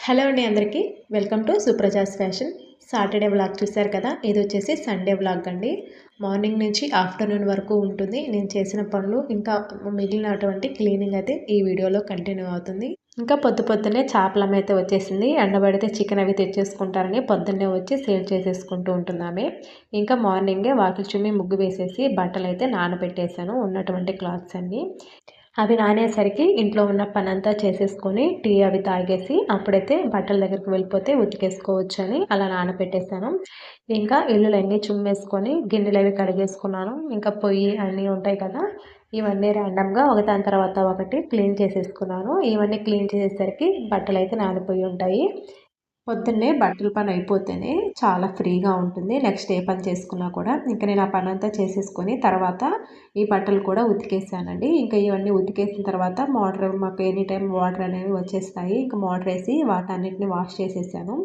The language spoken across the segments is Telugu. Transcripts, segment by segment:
హలో అండి అందరికీ. Welcome to Suprajas fashion. Saturday vlog చూశారు కదా ఇది వచ్చేసి సండే వ్లాగ్ అండి. మార్నింగ్ నుంచి ఆఫ్టర్నూన్ వరకు ఉంటుంది. నేను చేసిన పనులు ఇంకా మిగిలినటువంటి క్లీనింగ్ అయితే ఈ వీడియోలో కంటిన్యూ అవుతుంది. ఇంకా పొద్దు పొద్దునే చేపలం అయితే వచ్చేసింది. ఎండబడితే చికెన్ అవి తెచ్చేసుకుంటారని పొద్దున్నే వచ్చి సేల్ చేసేసుకుంటూ ఉంటున్నామే. ఇంకా మార్నింగే వాకిలి చుమ్మి ముగ్గు వేసేసి బట్టలు అయితే నానబెట్టేశాను ఉన్నటువంటి క్లాత్స్ అన్నీ. అవి నానేసరికి ఇంట్లో ఉన్న పని అంతా చేసేసుకొని టీ అవి తాగేసి అప్పుడైతే బట్టల దగ్గరికి వెళ్ళిపోతే ఉతికేసుకోవచ్చు అని అలా నానబెట్టేశాను ఇంకా ఇల్లులన్నీ చుమ్మేసుకొని గిన్నెలు అవి కడిగేసుకున్నాను. ఇంకా పొయ్యి అన్నీ ఉంటాయి కదా ఇవన్నీ ర్యాండమ్గా ఒకదాని తర్వాత ఒకటి క్లీన్ చేసేసుకున్నాను. ఇవన్నీ క్లీన్ చేసేసరికి బట్టలు అయితే నానిపోయి ఉంటాయి. పొద్దున్నే బట్టల పని అయిపోతేనే చాలా ఫ్రీగా ఉంటుంది. నెక్స్ట్ ఏ పని చేసుకున్నా కూడా ఇంకా నేను ఆ పని అంతా చేసేసుకొని తర్వాత ఈ బట్టలు కూడా ఉతికేసానండి. ఇంకా ఇవన్నీ ఉతికేసిన తర్వాత మోటార్ మాకు ఎనీ టైం వాటర్ అనేవి వచ్చేస్తాయి. ఇంకా మోటార్ వేసి వాటన్నిటిని వాష్ చేసేసాను.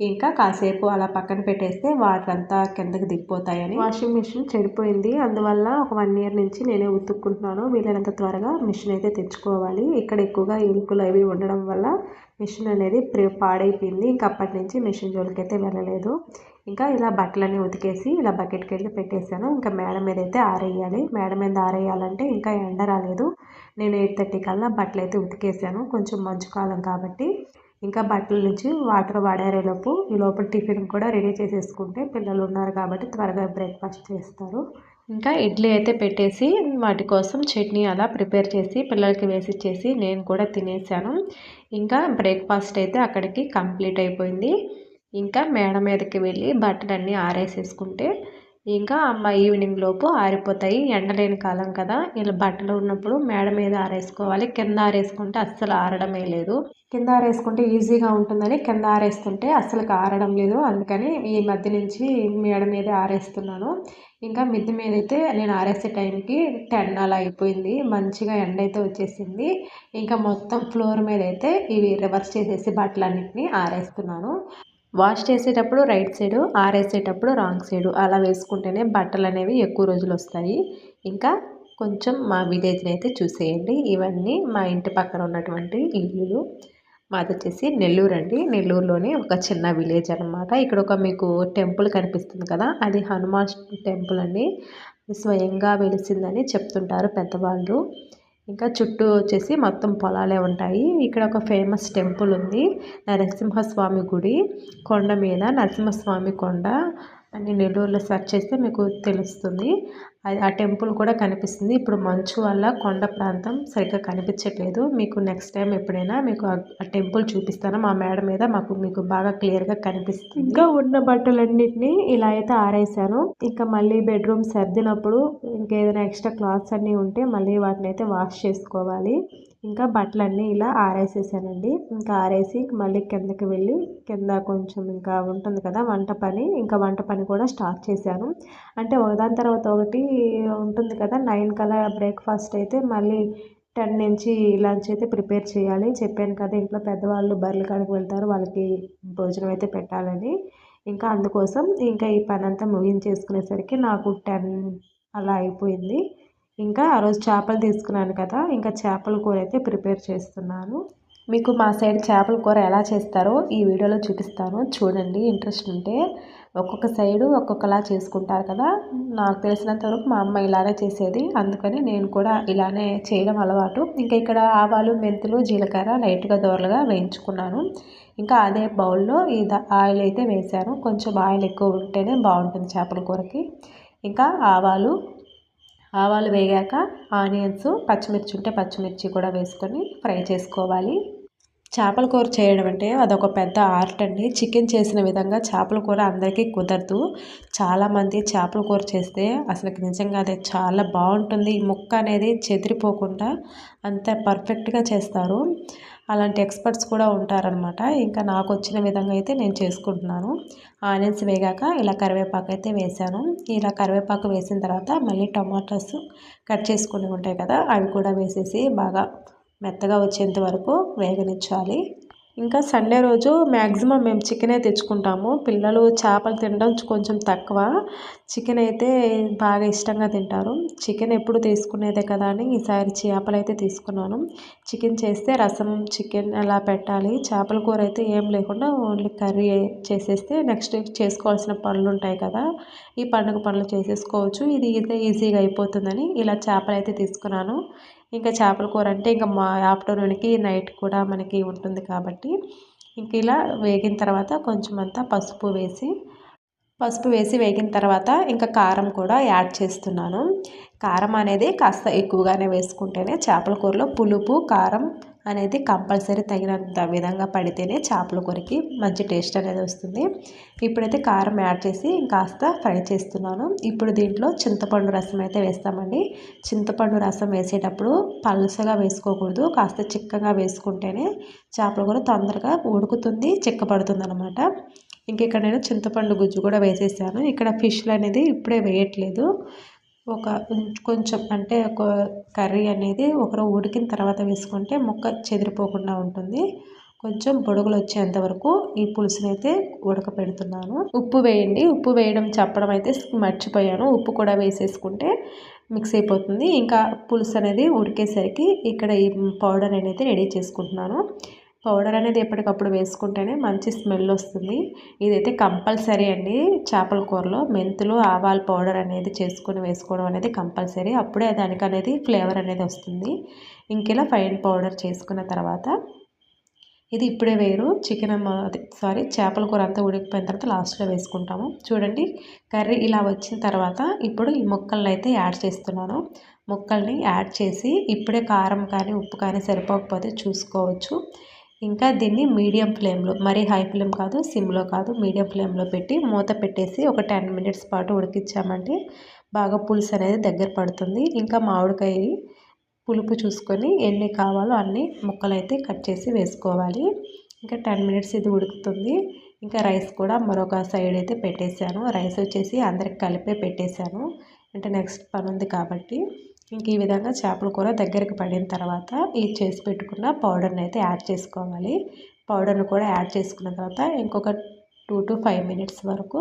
ఇంకా కాసేపు అలా పక్కన పెట్టేస్తే వాటర్ అంతా కిందకి దిగిపోతాయని. వాషింగ్ మిషన్ చెడిపోయింది. అందువల్ల ఒక వన్ ఇయర్ నుంచి నేనే ఉతుక్కుంటున్నాను. వీలైనంత త్వరగా మిషన్ అయితే తెచ్చుకోవాలి. ఇక్కడ ఎక్కువగా ఇరుకులు అవి ఉండడం వల్ల మిషన్ అనేది పాడైపోయింది. ఇంకా అప్పటి నుంచి మిషన్ జోలికి అయితే వెళ్ళలేదు. ఇంకా ఇలా బట్టలన్నీ ఉతికేసి ఇలా బకెట్కి వెళ్ళి పెట్టేశాను. ఇంకా మేడ మీద అయితే ఆరేయాలి. మేడ మీద ఆరేయాలంటే ఇంకా ఎండ రాలేదు. నేను ఎయిట్ థర్టీ కల్లా బట్టలు అయితే ఉతికేసాను కొంచెం మంచు కాలం కాబట్టి ఇంకా బట్టల నుంచి వాటర్ వాడారేలోపు ఈ లోపల టిఫిన్ కూడా రెడీ చేసేసుకుంటే పిల్లలు ఉన్నారు కాబట్టి త్వరగా బ్రేక్ఫాస్ట్ చేస్తారు. ఇంకా ఇడ్లీ అయితే పెట్టేసి వాటి కోసం చట్నీ అలా ప్రిపేర్ చేసి పిల్లలకి వేసి ఇచ్చేసి నేను కూడా తినేసాను. ఇంకా బ్రేక్ఫాస్ట్ అయితే అక్కడికి కంప్లీట్ అయిపోయింది. ఇంకా మేడ మీదకి వెళ్ళి బట్టలన్నీ ఆరేసేసుకుంటే ఇంకా అమ్మ ఈవినింగ్ లోపు ఆరిపోతాయి. ఎండలేని కాలం కదా. ఇలా బట్టలు ఉన్నప్పుడు మేడ మీద ఆరేసుకోవాలి. కింద ఆరేసుకుంటే అస్సలు ఆరడమే లేదు. కింద ఆరేసుకుంటే ఈజీగా ఉంటుందని కింద ఆరేస్తుంటే అస్సలు ఆరడం లేదు. అందుకని ఈ మధ్య నుంచి మేడ మీదే ఆరేస్తున్నాను. ఇంకా మిద్దె మీద అయితే నేను ఆరేసే టైంకి టెన్ అలా అయిపోయింది. మంచిగా ఎండ అయితే వచ్చేసింది. ఇంకా మొత్తం ఫ్లోర్ మీద అయితే ఇవి రివర్స్ చేసేసి బట్టలన్నింటినీ ఆరేస్తున్నాను. వాష్ చేసేటప్పుడు రైట్ సైడు ఆరేసేటప్పుడు రాంగ్ సైడు. అలా వేసుకుంటేనే బట్టలు అనేవి ఎక్కువ రోజులు వస్తాయి. ఇంకా కొంచెం మా విలేజ్ని అయితే చూసేయండి. ఇవన్నీ మా ఇంటి పక్కన ఉన్నటువంటి ఇల్లులు. మాది వచ్చేసి నెల్లూరు అండి. నెల్లూరులోని ఒక చిన్న విలేజ్ అనమాట ఇక్కడ ఒక మీకు టెంపుల్ కనిపిస్తుంది కదా అది హనుమాన్ టెంపుల్ అండి. స్వయంగా వెలిసిందని చెప్తుంటారు పెద్దవాళ్ళు. ఇంకా చుట్టూ వచ్చేసి మొత్తం పొలాలే ఉంటాయి. ఇక్కడ ఒక ఫేమస్ టెంపుల్ ఉంది. నరసింహస్వామి గుడి. కొండ మీద నరసింహస్వామి కొండ. అని నెల్లూరులో సెర్చ్ చేస్తే మీకు తెలుస్తుంది. ఆ టెంపుల్ కూడా కనిపిస్తుంది. ఇప్పుడు మంచు వల్ల కొండ ప్రాంతం సరిగ్గా కనిపించట్లేదు. మీకు నెక్స్ట్ టైం ఎప్పుడైనా మీకు ఆ టెంపుల్ చూపిస్తాను. మా మేడ మీద మాకు మీకు బాగా క్లియర్గా కనిపిస్తుంది. ఇంకా ఉన్న బట్టలన్నింటినీ ఇలా అయితే ఆరేసాను. ఇంకా మళ్ళీ బెడ్రూమ్ సర్దినప్పుడు ఇంకేదైనా ఎక్స్ట్రా క్లాత్స్ అన్నీ ఉంటే మళ్ళీ వాటిని అయితే వాష్ చేసుకోవాలి. ఇంకా బట్టలన్నీ ఇలా ఆరేసేసానండి. ఇంకా ఆరేసి మళ్ళీ కిందకి వెళ్ళి కింద కొంచెం ఇంకా ఉంటుంది కదా వంట పని ఇంకా వంట పని కూడా స్టార్ట్ చేశాను. అంటే ఒకదాని తర్వాత ఒకటి ఉంటుంది కదా నైన్ కల్లా బ్రేక్ఫాస్ట్ అయితే మళ్ళీ టెన్ నుంచి లంచ్ అయితే ప్రిపేర్ చేయాలి. చెప్పాను కదా ఇంట్లో పెద్దవాళ్ళు బర్రెల కాడికి వెళ్తారు వాళ్ళకి భోజనం అయితే పెట్టాలని. ఇంకా అందుకోసం ఇంకా ఈ పని అంతా ముగించేసుకునేసరికి నాకు టెన్ అలా అయిపోయింది. ఇంకా ఆ రోజు చేపలు తీసుకున్నాను కదా ఇంకా చేపల కూర అయితే ప్రిపేర్ చేస్తున్నాను. మీకు మా సైడ్ చేపల కూర ఎలా చేస్తారో ఈ వీడియోలో చూపిస్తాను. చూడండి ఇంట్రెస్ట్ ఉంటే ఒక్కొక్క సైడు ఒక్కొక్కలా చేసుకుంటారు కదా. నాకు తెలిసినంత వరకు మా అమ్మ ఇలానే చేసేది అందుకని నేను కూడా ఇలానే చేయడం అలవాటు. ఇంకా ఇక్కడ ఆవాలు మెంతులు జీలకర్ర లైట్గా దోరలుగా వేయించుకున్నాను. ఇంకా అదే బౌల్లో ఈ ఆయిల్ అయితే వేశాను. కొంచెం ఆయిల్ ఎక్కువ ఉంటేనే బాగుంటుంది చేపల కూరకి. ఇంకా ఆవాలు ఆవాలు వేగాక ఆనియన్స్ పచ్చిమిర్చి ఉంటే పచ్చిమిర్చి కూడా వేసుకొని ఫ్రై చేసుకోవాలి. చేపల కూర చేయడం అంటే అదొక పెద్ద ఆర్ట్ అండి. చికెన్ చేసిన విధంగా చేపల కూర అందరికీ కుదరదు. చాలామంది చేపల కూర చేస్తే అసలు నిజంగా అదే చాలా బాగుంటుంది. ముక్క అనేది చెదిరిపోకుండా అంత పర్ఫెక్ట్గా చేస్తారు. అలాంటి ఎక్స్పర్ట్స్ కూడా ఉంటారనమాట ఇంకా నాకు వచ్చిన విధంగా అయితే నేను చేసుకుంటున్నాను. ఆనియన్స్ వేగాక ఇలా కరివేపాకు అయితే వేసాను. ఇలా కరివేపాకు వేసిన తర్వాత మళ్ళీ టమాటాస్ కట్ చేసుకుని ఉంటాయి కదా అవి కూడా వేసేసి బాగా మెత్తగా వచ్చేంత వరకు వేగనిచ్చాలి. ఇంకా సండే రోజు మ్యాక్సిమం మేము చికెనే తెచ్చుకుంటాము. పిల్లలు చేపలు తినడం కొంచెం తక్కువ. చికెన్ అయితే బాగా ఇష్టంగా తింటారు. చికెన్ ఎప్పుడు తీసుకునేదే కదా అని ఈసారి చేపలు అయితే తీసుకున్నాను. చికెన్ చేస్తే రసం చికెన్ అలా పెట్టాలి. చేపల కూర అయితే ఏం లేకుండా ఓన్లీ కర్రీ చేసేస్తే నెక్స్ట్ చేసుకోవాల్సిన పనులు ఉంటాయి కదా. ఈ పండుగ పనులు చేసేసుకోవచ్చు. ఇది అయితే ఈజీగా అయిపోతుందని ఇలా చేపలు అయితే తీసుకున్నాను. ఇంకా చేపల కూర అంటే ఇంకా మా ఆఫ్టర్నూన్కి నైట్ కూడా మనకి ఉంటుంది కాబట్టి ఇంక ఇలా వేగిన తర్వాత కొంచెం అంతా పసుపు వేసి పసుపు వేసి వేగిన తర్వాత ఇంకా కారం కూడా యాడ్ చేస్తున్నాను. కారం అనేది కాస్త ఎక్కువగానే వేసుకుంటేనే చేపల కూరలో పులుపు కారం అనేది కంపల్సరీ తగినంత విధంగా పడితేనే చేపల కూరకి మంచి టేస్ట్ అనేది వస్తుంది. ఇప్పుడైతే కారం యాడ్ చేసి కాస్త ఫ్రై చేస్తున్నాను. ఇప్పుడు దీంట్లో చింతపండు రసం అయితే వేస్తామండి. చింతపండు రసం వేసేటప్పుడు పలుసగా వేసుకోకూడదు. కాస్త చిక్కగా వేసుకుంటేనే చేపల కూర తొందరగా ఉడుకుతుంది చిక్కపడుతుంది అనమాట ఇంక ఇక్కడ నేను చింతపండు గుజ్జు కూడా వేసేసాను. ఇక్కడ ఫిష్లు అనేది ఇప్పుడే వేయట్లేదు. ఒక కొంచెం అంటే ఒక కర్రీ అనేది ఒకరు ఉడికిన తర్వాత వేసుకుంటే ముక్క చెదిరిపోకుండా ఉంటుంది. కొంచెం బొడుగులు వచ్చేంత వరకు ఈ పులుసుని అయితే ఉడకపెడుతున్నాను. ఉప్పు వేయండి. ఉప్పు వేయడం చెప్పడం అయితే మర్చిపోయాను. ఉప్పు కూడా వేసేసుకుంటే మిక్స్ అయిపోతుంది. ఇంకా పులుసు అనేది ఉడికేసరికి ఇక్కడ ఈ పౌడర్ అనేది రెడీ చేసుకుంటున్నాను. పౌడర్ అనేది ఎప్పటికప్పుడు వేసుకుంటేనే మంచి స్మెల్ వస్తుంది. ఇదైతే కంపల్సరీ అండి. చేపల కూరలో మెంతులు ఆవాల పౌడర్ అనేది చేసుకుని వేసుకోవడం అనేది కంపల్సరీ. అప్పుడే దానికి అనేది ఫ్లేవర్ అనేది వస్తుంది. ఇంకెలా ఫైన్ పౌడర్ చేసుకున్న తర్వాత ఇది ఇప్పుడే వేరు. చికెన్ సారీ చేపల కూర అంతా ఉడికిపోయిన తర్వాత లాస్ట్లో వేసుకుంటాము. చూడండి కర్రీ ఇలా వచ్చిన తర్వాత ఇప్పుడు ఈ ముక్కల్ని అయితే యాడ్ చేస్తున్నాను. ముక్కల్ని యాడ్ చేసి ఇప్పుడే కారం కానీ ఉప్పు కానీ సరిపోకపోతే చూసుకోవచ్చు. ఇంకా దీన్ని మీడియం ఫ్లేమ్లో మరీ హై ఫ్లేమ్ కాదు సిమ్లో కాదు మీడియం ఫ్లేమ్లో పెట్టి మూత పెట్టేసి ఒక టెన్ మినిట్స్ పాటు ఉడికించామంటే బాగా పులుసు అనేది దగ్గర పడుతుంది. ఇంకా మామిడికాయ పులుపు చూసుకొని ఎన్ని కావాలో అన్ని ముక్కలైతే కట్ చేసి వేసుకోవాలి. ఇంకా టెన్ మినిట్స్ ఇది ఉడుకుతుంది. ఇంకా రైస్ కూడా మరొక సైడ్ అయితే పెట్టేశాను. రైస్ వచ్చేసి అందరికి కలిపే పెట్టేశాను. అంటే నెక్స్ట్ పని ఉంది కాబట్టి. ఇంక ఈ విధంగా చేపల కూర దగ్గరికి పడిన తర్వాత ఈ చేసి పెట్టుకున్న పౌడర్ని అయితే యాడ్ చేసుకోవాలి. పౌడర్ని కూడా యాడ్ చేసుకున్న తర్వాత ఇంకొక టూ టు ఫైవ్ మినిట్స్ వరకు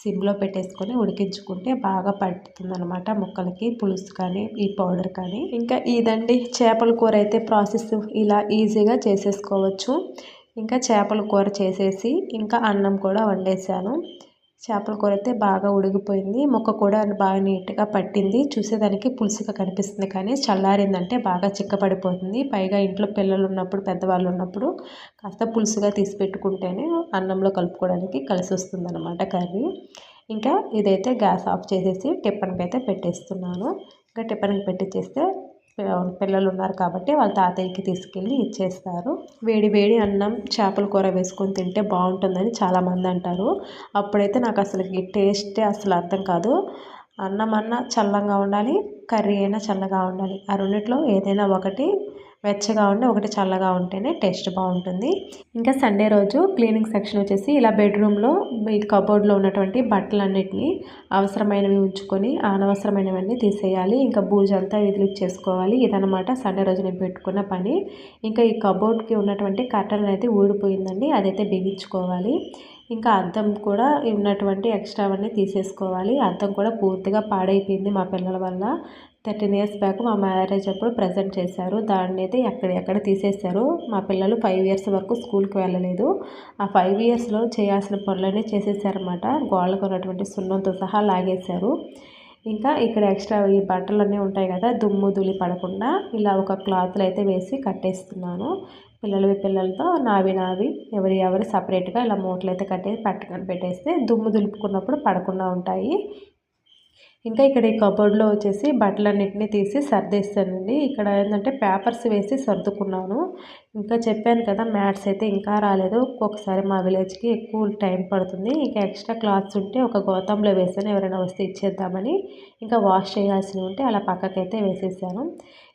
సిమ్లో పెట్టేసుకొని ఉడికించుకుంటే బాగా పడుతుంది ముక్కలకి పులుసు కానీ ఈ పౌడర్ కానీ. ఇంకా ఇదండి చేపల కూర అయితే ప్రాసెస్. ఇలా ఈజీగా చేసేసుకోవచ్చు. ఇంకా చేపల కూర చేసేసి ఇంకా అన్నం కూడా వండేసాను. చేపల కూర అయితే బాగా ఉడికిపోయింది ముక్క కూడా బాగా నీట్గా పట్టింది. చూసేదానికి పులుసుగా కనిపిస్తుంది కానీ చల్లారిందంటే బాగా చిక్కపడిపోతుంది పైగా ఇంట్లో పిల్లలు ఉన్నప్పుడు పెద్దవాళ్ళు ఉన్నప్పుడు కాస్త పులుసుగా తీసి పెట్టుకుంటేనే అన్నంలో కలుపుకోవడానికి కలిసి వస్తుంది అనమాట కర్రీ. ఇంకా ఇదైతే గ్యాస్ ఆఫ్ చేసేసి టిఫన్కి అయితే పెట్టేస్తున్నాను. ఇంకా టిఫన్కి పెట్టించేస్తే పిల్లలు ఉన్నారు కాబట్టి వాళ్ళ తాతయ్యకి తీసుకెళ్ళి ఇచ్చేస్తారు. వేడి వేడి అన్నం చేపల కూర వేసుకొని తింటే బాగుంటుందని చాలామంది అంటారు. అప్పుడైతే నాకు అసలు ఈ టేస్టే అసలు అర్థం కాదు. అన్నం అన్న చల్లగా ఉండాలి కర్రీ అయినా చల్లగా ఉండాలి. ఆ రెండిట్లో ఏదైనా ఒకటి వెచ్చగా ఉండి ఒకటి చల్లగా ఉంటేనే టేస్ట్ బాగుంటుంది. ఇంకా సండే రోజు క్లీనింగ్ సెక్షన్ వచ్చేసి ఇలా బెడ్రూమ్లో ఈ కబోర్డ్లో ఉన్నటువంటి బట్టలన్నిటిని అవసరమైనవి ఉంచుకొని అనవసరమైనవన్నీ తీసేయాలి. ఇంకా బూజు అంతా చేసుకోవాలి. ఇదనమాట సండే రోజు నేను పెట్టుకున్న పని. ఇంకా ఈ కబోర్డ్కి ఉన్నటువంటి కర్టన్ అయితే ఊడిపోయిందండి. అదైతే బిగించుకోవాలి. ఇంకా అద్దం కూడా ఉన్నటువంటి ఎక్స్ట్రా అవన్నీ తీసేసుకోవాలి. అద్దం కూడా పూర్తిగా పాడైపోయింది మా పిల్లల వల్ల. థర్టీన్ ఇయర్స్ బ్యాక్ మా మ్యారేజ్ అప్పుడు ప్రజెంట్ చేశారు. దాన్ని అయితే ఎక్కడ ఎక్కడ తీసేశారు. మా పిల్లలు ఫైవ్ ఇయర్స్ వరకు స్కూల్కి వెళ్ళలేదు. ఆ ఫైవ్ ఇయర్స్లో చేయాల్సిన పనులన్నీ చేసేసారనమాట గోళ్ళకు ఉన్నటువంటి సున్నంతో సహా లాగేశారు. ఇంకా ఇక్కడ ఎక్స్ట్రా ఈ బట్టలు ఉంటాయి కదా దుమ్ము దులి పడకుండా ఇలా ఒక క్లాత్లు అయితే వేసి కట్టేస్తున్నాను. పిల్లలు పిల్లలతో నావి నావి ఎవరి ఎవరి సపరేట్గా ఇలా మూటలు అయితే కట్టేసి పట్టుకొని పెట్టేస్తే దుమ్ము దులుపుకున్నప్పుడు పడకుండా ఉంటాయి. ఇంకా ఇక్కడ ఈ కబోర్డ్లో వచ్చేసి బట్టలన్నింటినీ తీసి సర్దేస్తానండి. ఇక్కడ ఏంటంటే పేపర్స్ వేసి సర్దుకున్నాను. ఇంకా చెప్పాను కదా మ్యాట్స్ అయితే ఇంకా రాలేదు. ఒక్కొక్కసారి మా విలేజ్కి ఎక్కువ టైం పడుతుంది. ఇంకా ఎక్స్ట్రా క్లాత్స్ ఉంటే ఒక గోతంలో వేసాను. ఎవరైనా వస్తే ఇచ్చేద్దామని. ఇంకా వాష్ చేయాల్సినవి ఉంటే అలా పక్కకైతే వేసేసాను.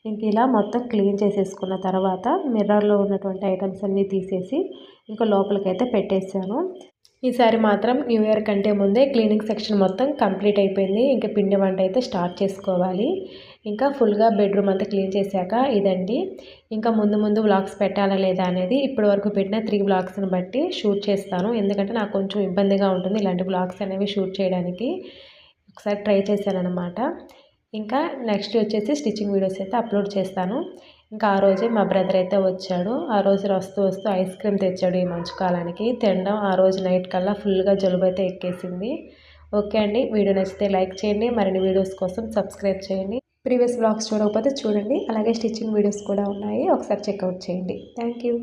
ఇంక ఇలా మొత్తం క్లీన్ చేసేసుకున్న తర్వాత మిర్రర్లో ఉన్నటువంటి ఐటమ్స్ అన్నీ తీసేసి ఇంకా లోపలికైతే పెట్టేశాను ఈసారి మాత్రం న్యూ ఇయర్ కంటే ముందే క్లీనింగ్ సెక్షన్ మొత్తం కంప్లీట్ అయిపోయింది. ఇంకా పిండి వంట అయితే స్టార్ట్ చేసుకోవాలి. ఇంకా ఫుల్గా బెడ్రూమ్ అంతా క్లీన్ చేశాక ఇదండి. ఇంకా ముందు ముందు వ్లాగ్స్ పెట్టాలా లేదా అనేది ఇప్పటి వరకు పెట్టిన త్రీ వ్లాగ్స్ని బట్టి షూట్ చేస్తాను. ఎందుకంటే నాకు కొంచెం ఇబ్బందిగా ఉంటుంది ఇలాంటి వ్లాగ్స్ అనేవి షూట్ చేయడానికి. ఒకసారి ట్రై చేశాను అనమాట ఇంకా నెక్స్ట్ వచ్చేసి స్టిచ్చింగ్ వీడియోస్ అయితే అప్లోడ్ చేస్తాను. ఇంకా ఆ రోజే మా బ్రదర్ అయితే వచ్చాడు. ఆ రోజు వస్తూ వస్తూ ఐస్ క్రీమ్ తెచ్చాడు ఈ మంచు కాలానికి తినడం ఆ రోజు నైట్ కల్లా ఫుల్గా జలుబు అయితే ఎక్కేసింది. ఓకే అండి. వీడియో నచ్చితే లైక్ చేయండి. మరిన్ని వీడియోస్ కోసం సబ్స్క్రైబ్ చేయండి. ప్రీవియస్ బ్లాగ్స్ చూడకపోతే చూడండి. అలాగే స్టిచ్చింగ్ వీడియోస్ కూడా ఉన్నాయి. ఒకసారి చెక్అవుట్ చేయండి. Thank you